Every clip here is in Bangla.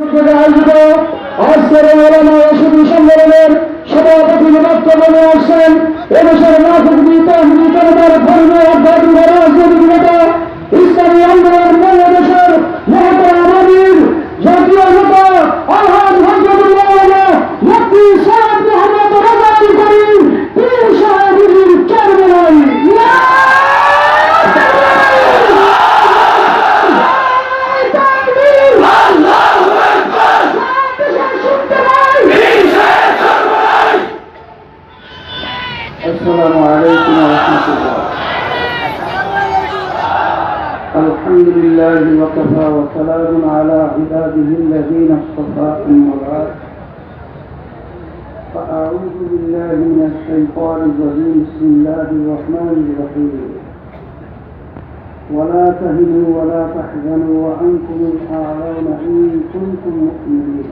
আয়োজিত আজকের মৌলানা ওষুধি সম্মেলনের সভাপতি আসছেন। নিয়ে আসছেন এদেশের নাগরিক জনতার ধর্ম আধ্যাত্মিক রাজনৈতিক নেতা لله وكفى وسلام على عباده الذين اصطفى أما بعد. فأعوذ بالله من الشيطان الرجيم. بسم الله الرحمن الرحيم. ولا تهنوا ولا تحزنوا وأنتم الأعلون إن كنتم مؤمنين.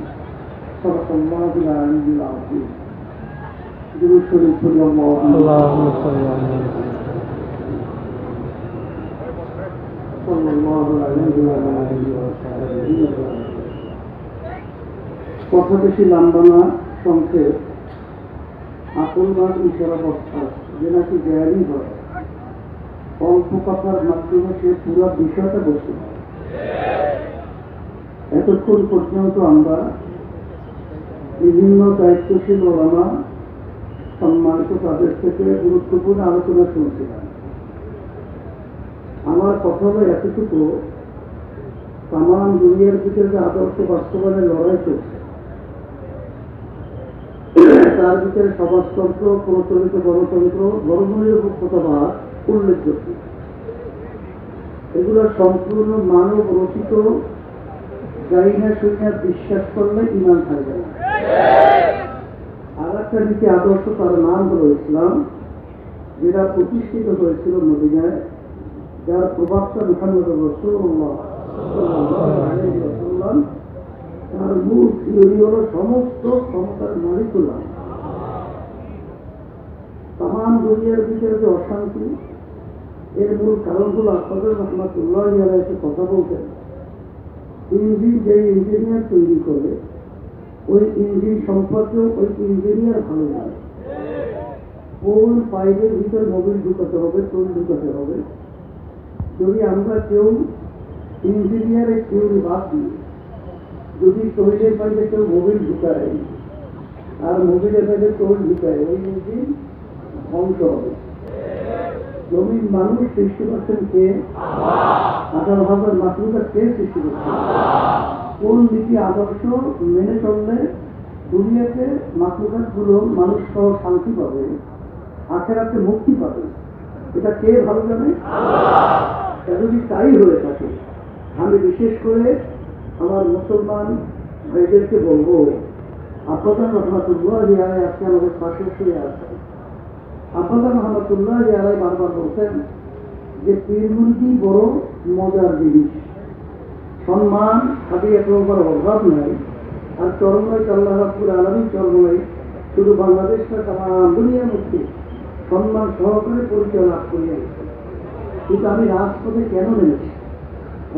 صدق الله العلي العظيم. صلى الله عليه وسلم. اللهم صل على صلى الله عليه وعلى آله وصحبه وسلم কথা বেশি লম্বা না সংক্ষেপ আকলবাদ ইশারা বস্তা যে নাকি জ্ঞানী হয় অল্প কথার মাধ্যমে সে পুরো বিষয়টা বসে এতক্ষণ পর্যন্ত আমরা বিভিন্ন দায়িত্বশীল ওলামা সম্মানিত তাদের থেকে গুরুত্বপূর্ণ আলোচনা শুনছিলাম আমার কথা হলো এতটুকু তামাম দুনিয়ার ভিতরে যে আদর্শ বাস্তবায়নের লড়াই চলছে, তার ভিতরে সমাজতন্ত্র, প্রচলিত গণতন্ত্র ধর্মনিরপেক্ষতাবাদ উল্লেখযোগ্য। এগুলো সম্পূর্ণ মানব রচিত, যাই না শুনে বিশ্বাস করলে ইমান থাকবে না। আর একটা নীতি আদর্শ তার নাম হলো ইসলাম, যেটা প্রতিষ্ঠিত হয়েছিল মদিনায়। যার প্রভাবটা মুহাম্মদ তার মূল থিওরি হলো সমস্ত ক্ষমতার মালিকুল্লাহ তাম দুনিয়ার ভিতরে যে অশান্তি, এর মূল কারণগুলো আপনাদের রহমাতুল্লাহ এসে কথা বলতেন। ইঞ্জিন যে ইঞ্জিনিয়ার তৈরি করে, ওই ইঞ্জিন সম্পর্কেও ওই ইঞ্জিনিয়ার ভালো লাগে কোন পাইপের ভিতর মোবিল ঢুকাতে হবে টোল ঢুকাতে হবে? যদি আমরা কেউ ইঞ্জিনিয়ারের থিওরি বাদ দিই যদি তৈলের পাইপে কেউ মোবিল ঢুকায়, আর মোবিলের পাইপে টোল ঢুকায়, ওই ইঞ্জিন ধ্বংস হবে। জমির মানুষ সৃষ্টি করছেন কে? আঠারো হাজার মাতৃকা কে সৃষ্টি করছেন? কোন নীতি আদর্শ মেনে চললে দুনিয়াতে মাতৃঘাতগুলো মানুষ সহ শান্তি পাবে আখের আখেরাতে মুক্তি পাবে? এটা কে ভালো জানে? যদি তাই হয়ে থাকে? আমি বিশেষ করে আমার মুসলমান ভাইদেরকে বলব আপনাদের রহমাতুল্লাহ রিয়ায় আজকে আমাদের পাশে শুয়ে আছে। আপনাদের রহমাতুল্লাহ রিয়ায় বারবার বলছেন যে পীরমুরিদি বড় মজার জিনিস। সম্মান এক নম্বর অভাব নাই, আর চরময় আল্লাহ রাব্বুল আলমী চরময় শুধু বাংলাদেশটা তারা তাম দুনিয়ার মধ্যে সম্মান সহকারে পরিচয় লাভ করিয়া কিন্তু আমি রাজপথে কেন নেমেছি?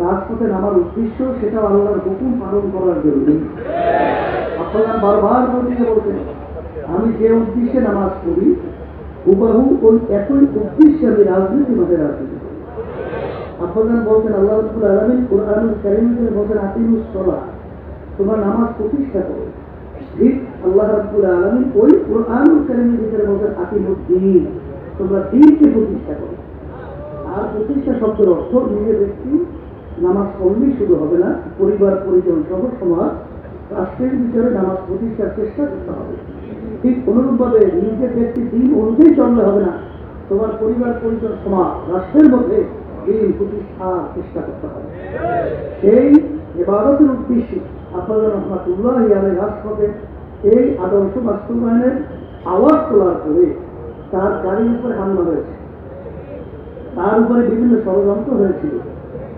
রাজপথে নামার উদ্দেশ্য সেটা আল্লাহর হুকুম পালন করার জন্য। আপনারা বারবার বলতে বলতেন আমি যে উদ্দেশ্যে নামাজ পড়ি, হুবাহু ওই একই উদ্দেশ্যে আমি রাজনীতি মাঝে রাজনীতি করি আপনারা বলতেন আল্লাহ রব্বুল আলমিন কোরআনুল কারিমকে বলতেন আতিমুস সলা তোমার নামাজ প্রতিষ্ঠা করো। ঠিক আল্লাহ রাব্বুল আলমিন ওই কোরআনুল কারিমের ভিতরে বলতেন আতিমুদ্দিন তোমরা দিনকে প্রতিষ্ঠা করো। আর প্রতিষ্ঠা শব্দের অর্থ নিজের ব্যক্তি নামাজ পড়লেই শুরু হবে না, পরিবার, পরিজন সহ সমাজ, রাষ্ট্রের ভিতরে নামাজ প্রতিষ্ঠার চেষ্টা করতে হবে। ঠিক অনুরূপভাবে নিজের ব্যক্তি দিন অনুযায়ী চললে হবে না, তোমার পরিবার, পরিজন, সমাজ, রাষ্ট্রের মধ্যে দিন প্রতিষ্ঠার চেষ্টা করতে হবে। সেই এবারতের উদ্দেশ্যে আপনাদের রহমাতুল্লাহ ইয়ালের রাজপথে এই আদর্শ বাস্তবায়নের আওয়াজ তোলার পরে তার গাড়ির উপরে হামলা হয়েছে তার উপরে বিভিন্ন ষড়যন্ত্র হয়েছিল।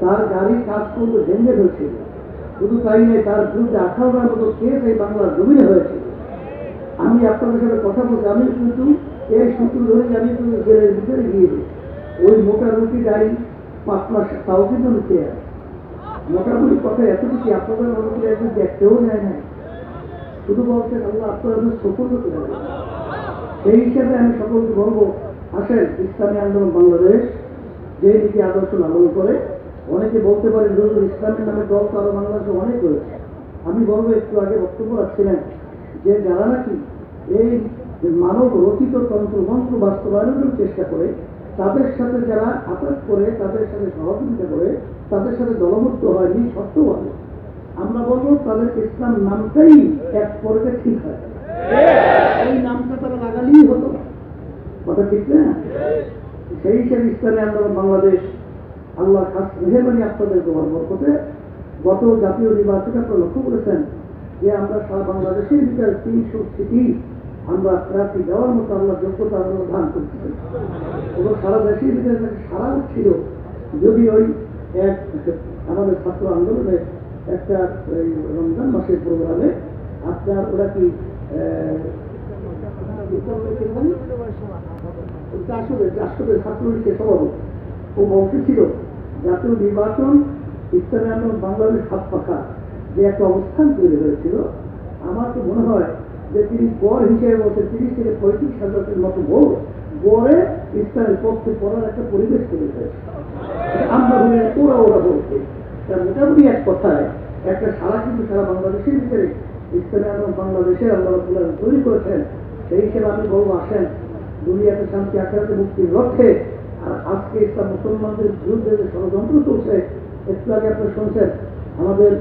তার গাড়ির কাজ করলে ভেঙে হয়েছিল শুধু তাই নয়, তার বিরুদ্ধে আঠারোটার মতো কেস এই বাংলার জমিনে হয়েছিল আমি আপনাদের সাথে কথা বলছি, আমি কিন্তু এই সূত্র ধরে আমি কিন্তু জেলের ভিতরে গিয়ে ওই মোটা রুটি গাড়ি পাতলা তাও কিন্তু আছে। মোটামুটি কথা এতটুকু আপনাদের মধ্যে একদিন দেখতেও যায় না শুধু বলছেন, আল্লাহ আপনাদের সফল হতে হবে সেই হিসাবে আমি সকলকে বলব, আসেন ইসলামী আন্দোলন বাংলাদেশ। যে নীতি আদর্শ লালন করে, অনেকে বলতে পারে যদি ইসলামের নামে দল তো আরও বাংলাদেশে অনেক রয়েছে। আমি বলব, একটু আগে বক্তব্য রাখছিলেন যে যারা নাকি এই মানব রচিত তন্ত্র মন্ত্র বাস্তবায়নের চেষ্টা করে, তাদের সাথে যারা আঘাত করে, তাদের সাথে সহযোগিতা করে, তাদের সাথে দলবদ্ধ হয় নিজ সত্যভাবে, আমরা বলব তাদের ইসলাম নামটাই এক পর্যায়ে ঠিক হয়। এই নামটা তারা লাগালেই হতো। কথা ঠিক না? সেই হিসেবে ইসলামী আন্দোলন বাংলাদেশ আল্লাহ মেহরবানি আপনাদের তোমার বরকতে গত জাতীয় নির্বাচনে আপনারা লক্ষ্য করেছেন যে আমরা সারা বাংলাদেশের ভিতরে তিনশো সিটি আমরা প্রার্থী দেওয়ার মতো আল্লাহ যোগ্যতা আমরা দান করছি এবং সারা দেশের ভিতরে সারা ছিল, যদি ওই এক আমাদের ছাত্র আন্দোলনে একটা এই রমজান মাসের প্রোগ্রামে আপনার ওরা কি আহ, কি করল কি জানি? চারশোদের চারশোদের ছাত্রলীগের সভাপতি ও বলতেছিল জাতীয় নির্বাচন ইসলামী বাংলাদেশ হাত পাখা। যে একটা অবস্থান তৈরি হয়েছিল, আমার তো মনে হয় যে তিনি গড় হিসেবে বলছে তিরিশ থেকে পঁয়ত্রিশ হাজারের মতো ভোট গড়ে ইসলামের পক্ষে পড়ার একটা পরিবেশ তৈরি হয়েছে। আমরা বলি ওরা ওরা বলছে। তার মোটামুটি এক কথায়, একটা সারা কিন্তু সারা বাংলাদেশের ভিতরে ইসলামী আন্দোলন বাংলাদেশে আল্লাহ তৈরি করেছেন। সেই হিসেবে আমি বলব আসেন। দুনিয়াতে শান্তি আখড়াতে মুক্তির লক্ষ্যে। আর আজকে ইসলাম মুসলমানদের বিরুদ্ধে যে ষড়যন্ত্র চলছে একটু আগে আপনারা শুনছেন, আমাদের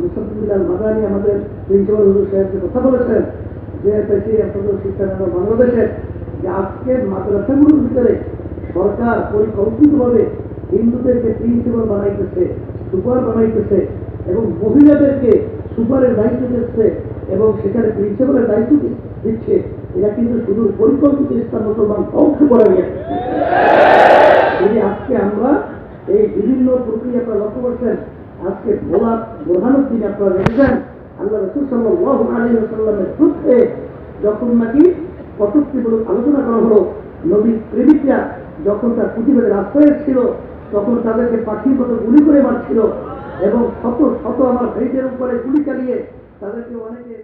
মুসাফিল মাদানি আমাদের প্রিন্সিপাল হুজুর সাহেবকে কথা বলেছেন, যে পেশি আপনাদের শিক্ষানগর বাংলাদেশের যে আজকে মাদ্রাসাগুলোর ভিতরে সরকার পরিকল্পিতভাবে হিন্দুদেরকে প্রিন্সিপাল বানাইতেছে, সুপার বানাইতেছে, এবং মহিলাদেরকে সুপারের দায়িত্ব দিচ্ছে, এবং সেখানে প্রিন্সিপালের দায়িত্ব দিচ্ছে। এরা কিন্তু শুধু পরিকল্পিত ইসলাম মুসলমান ধ্বংস করে গেছে যদি আজকে আমরা এই বিভিন্ন প্রক্রিয়া আপনারা লক্ষ্য করছেন। আজকে ভোলা বোরহানুদ্দিন আপনারা দেখেছেন, আল্লাহ রসুল সাল্লাহ আলী সাল্লামের সূত্রে যখন নাকি কটুক্তিমূলক আলোচনা করা হলো নবী প্রেমিকরা যখন তার প্রতিবাদের আশ্রয় ছিল তখন তাদেরকে পাখির মতো গুলি করে মারছিল এবং শত শত আমার ভাইদের উপরে গুলি চালিয়ে তাদেরকে অনেকে